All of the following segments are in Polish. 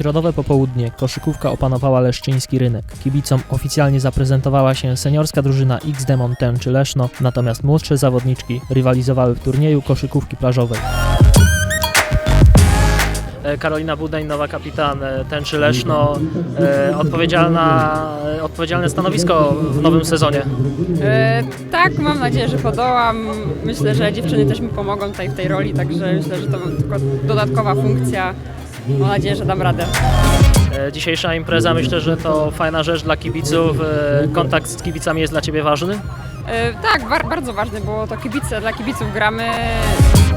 środowe popołudnie koszykówka opanowała leszczyński rynek. Kibicom oficjalnie zaprezentowała się seniorska drużyna X Demon Tęczy Leszno, natomiast młodsze zawodniczki rywalizowały w turnieju koszykówki plażowej. E, Karolina Budań, nowa kapitan e, Tęczy Leszno, e, odpowiedzialna, odpowiedzialne stanowisko w nowym sezonie. E, tak, mam nadzieję, że podołam. Myślę, że dziewczyny też mi pomogą tutaj w tej roli, także myślę, że to tylko dodatkowa funkcja. Mam nadzieję, że dam radę. E, Dzisiejsza impreza myślę, że to fajna rzecz dla kibiców. E, Kontakt z kibicami jest dla Ciebie ważny. E, tak, bardzo ważne, bo to kibice, dla kibiców gramy.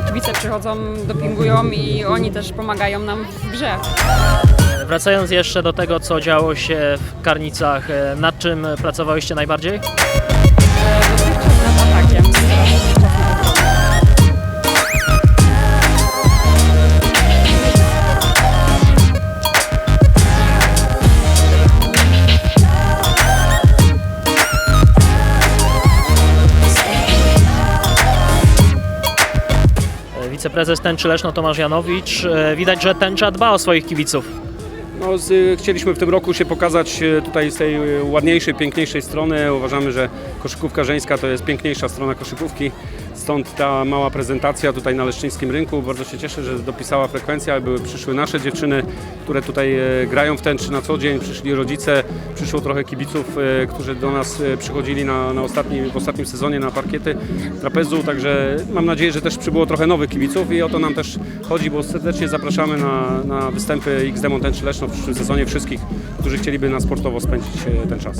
Kibice przychodzą, dopingują i oni też pomagają nam w grze. Wracając jeszcze do tego, co działo się w Karnicach, nad czym pracowałyście najbardziej? Wiceprezes Tęczy Leszno Tomasz Janowicz. E, Widać, że Tęcza dba o swoich kibiców. No, z, chcieliśmy w tym roku się pokazać e, tutaj z tej e, ładniejszej, piękniejszej strony. Uważamy, że koszykówka żeńska to jest piękniejsza strona koszykówki. Stąd ta mała prezentacja tutaj na Leszczyńskim Rynku. Bardzo się cieszę, że dopisała frekwencja. Były, przyszły nasze dziewczyny, które tutaj grają w tęczy na co dzień. Przyszli rodzice, przyszło trochę kibiców, którzy do nas przychodzili na, na ostatni, w ostatnim sezonie na parkiety trapezu. Także mam nadzieję, że też przybyło trochę nowych kibiców i o to nam też chodzi, bo serdecznie zapraszamy na, na występy XD Tęczy W przyszłym sezonie wszystkich, którzy chcieliby na sportowo spędzić e, ten czas.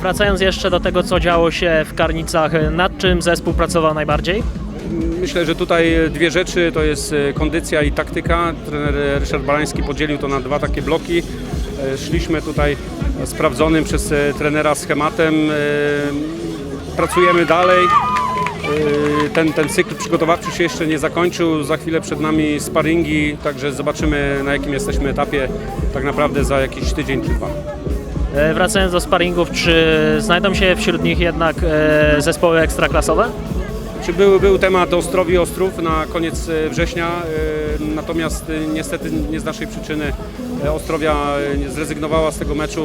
Wracając jeszcze do tego, co działo się w Karnicach, e, nad czym zespół pracował najbardziej? Myślę, że tutaj dwie rzeczy to jest e, kondycja i taktyka. Trener Ryszard Barański podzielił to na dwa takie bloki. E, Szliśmy tutaj sprawdzonym przez e, trenera schematem. E, Pracujemy dalej. E, Ten, ten cykl przygotowawczy się jeszcze nie zakończył. Za chwilę przed nami sparingi, także zobaczymy na jakim jesteśmy etapie tak naprawdę za jakiś tydzień czy dwa. E, Wracając do sparingów, czy znajdą się wśród nich jednak e, zespoły ekstraklasowe? Czy był, był temat Ostrowi Ostrów na koniec e, września, e, natomiast e, niestety nie z naszej przyczyny Ostrowia zrezygnowała z tego meczu,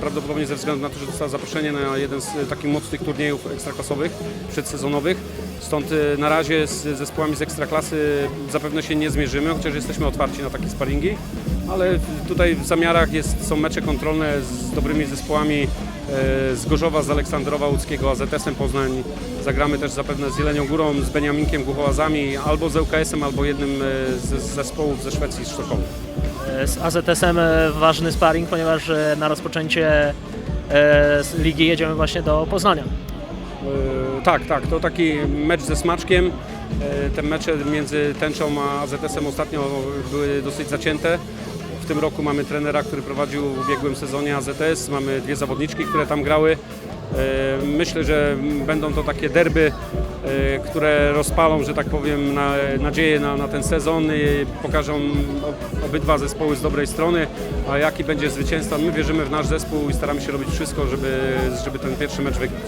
prawdopodobnie ze względu na to, że dostała zaproszenie na jeden z takich mocnych turniejów ekstraklasowych, przedsezonowych. Stąd na razie z zespołami z ekstraklasy zapewne się nie zmierzymy, chociaż jesteśmy otwarci na takie sparingi, ale tutaj w zamiarach jest, są mecze kontrolne z dobrymi zespołami z Gorzowa, z Aleksandrowa Łódzkiego, AZS-em Poznań. Zagramy też zapewne z Jelenią Górą, z Beniaminkiem Głuchołazami, albo z ŁKS-em, albo jednym e, z zespołów ze Szwecji, z Sztokholmu. E, Z AZS-em e, ważny sparring, ponieważ e, na rozpoczęcie e, ligi jedziemy właśnie do Poznania. E, Tak, tak, to taki mecz ze smaczkiem. E, Te mecze między Tęczą a AZS-em ostatnio były dosyć zacięte. Tym roku mamy trenera, który prowadził w ubiegłym sezonie AZS, mamy dwie zawodniczki, które tam grały. E, Myślę, że będą to takie derby, e, które rozpalą, że tak powiem, na, nadzieję na, na ten sezon i pokażą ob- obydwa zespoły z dobrej strony, a jaki będzie zwycięstwa. My wierzymy w nasz zespół i staramy się robić wszystko, żeby, żeby ten pierwszy mecz wygrać.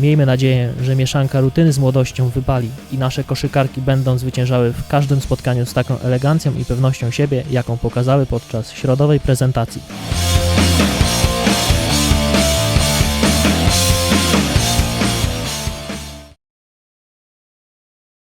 Miejmy nadzieję, że mieszanka rutyny z młodością wypali i nasze koszykarki będą zwyciężały w każdym spotkaniu z taką elegancją i pewnością siebie, jaką pokazały podczas środowej prezentacji.